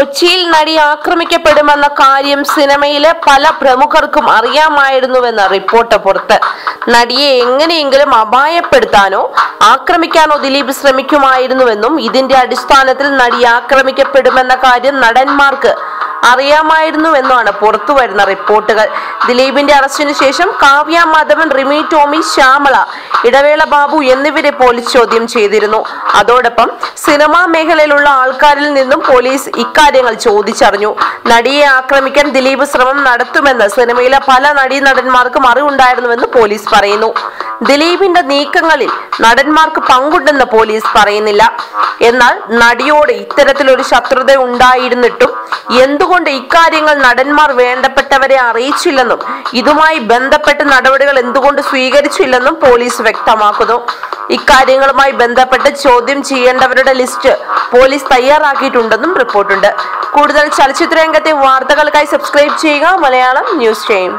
കൊച്ചിയിൽ നടി ആക്രമിക്കപ്പെടുമെന്ന കാര്യം സിനിമയിലെ പല പ്രമുഖർക്കും അറിയാമായിരുന്നുവെന്ന റിപ്പോർട്ട് പുറത്ത്. നടിയെ എങ്ങനെയെങ്കിലും അപായപ്പെടുത്താനോ ആക്രമിക്കാനോ ദിലീപ് ശ്രമിക്കുമായിരുന്നുവെന്നും ഇതിന്റെ അടിസ്ഥാനത്തിൽ നടി ആക്രമിക്കപ്പെടുമെന്ന കാര്യം നടന്മാർക്ക് അറിയാമായിരുന്നുവെന്നാണ് പുറത്തുവരുന്ന റിപ്പോർട്ടുകൾ. ദിലീപിന്റെ അറസ്റ്റിനു ശേഷം കാവ്യ മാധവൻ റിമി ടോമി ശ്യാമള ഇടവേള ബാബു എന്നിവരെ പോലീസ് ചോദ്യം ചെയ്തിരുന്നു. അതോടൊപ്പം സിനിമാ മേഖലയിലുള്ള ആൾക്കാരിൽ നിന്നും പോലീസ് ഇക്കാര്യങ്ങൾ ചോദിച്ചറിഞ്ഞു. നടിയെ ആക്രമിക്കാൻ ദിലീപ് ശ്രമം നടത്തുമെന്ന് സിനിമയിലെ പല നടീനടന്മാർക്കും അറിവുണ്ടായിരുന്നുവെന്ന് പോലീസ് പറയുന്നു. ദിലീപിന്റെ നീക്കങ്ങളിൽ നടന്മാർക്ക് പങ്കുണ്ടെന്ന് പോലീസ് പറയുന്നില്ല. എന്നാൽ നടിയോട് ഇത്തരത്തിലൊരു ശത്രുത ഉണ്ടായിരുന്നിട്ടും എന്തുകൊണ്ട് ഇക്കാര്യങ്ങൾ നടന്മാർ വേണ്ടപ്പെട്ടവരെ അറിയിച്ചില്ലെന്നും ഇതുമായി ബന്ധപ്പെട്ട് നടപടികൾ എന്തുകൊണ്ട് സ്വീകരിച്ചില്ലെന്നും പോലീസ് വ്യക്തമാക്കുന്നു. ഇക്കാര്യങ്ങളുമായി ബന്ധപ്പെട്ട് ചോദ്യം ചെയ്യേണ്ടവരുടെ ലിസ്റ്റ് പോലീസ് തയ്യാറാക്കിയിട്ടുണ്ടെന്നും റിപ്പോർട്ടുണ്ട്. കൂടുതൽ ചലച്ചിത്ര രംഗത്തെ വാർത്തകൾക്കായി സബ്സ്ക്രൈബ് ചെയ്യുക. Malayalam news time.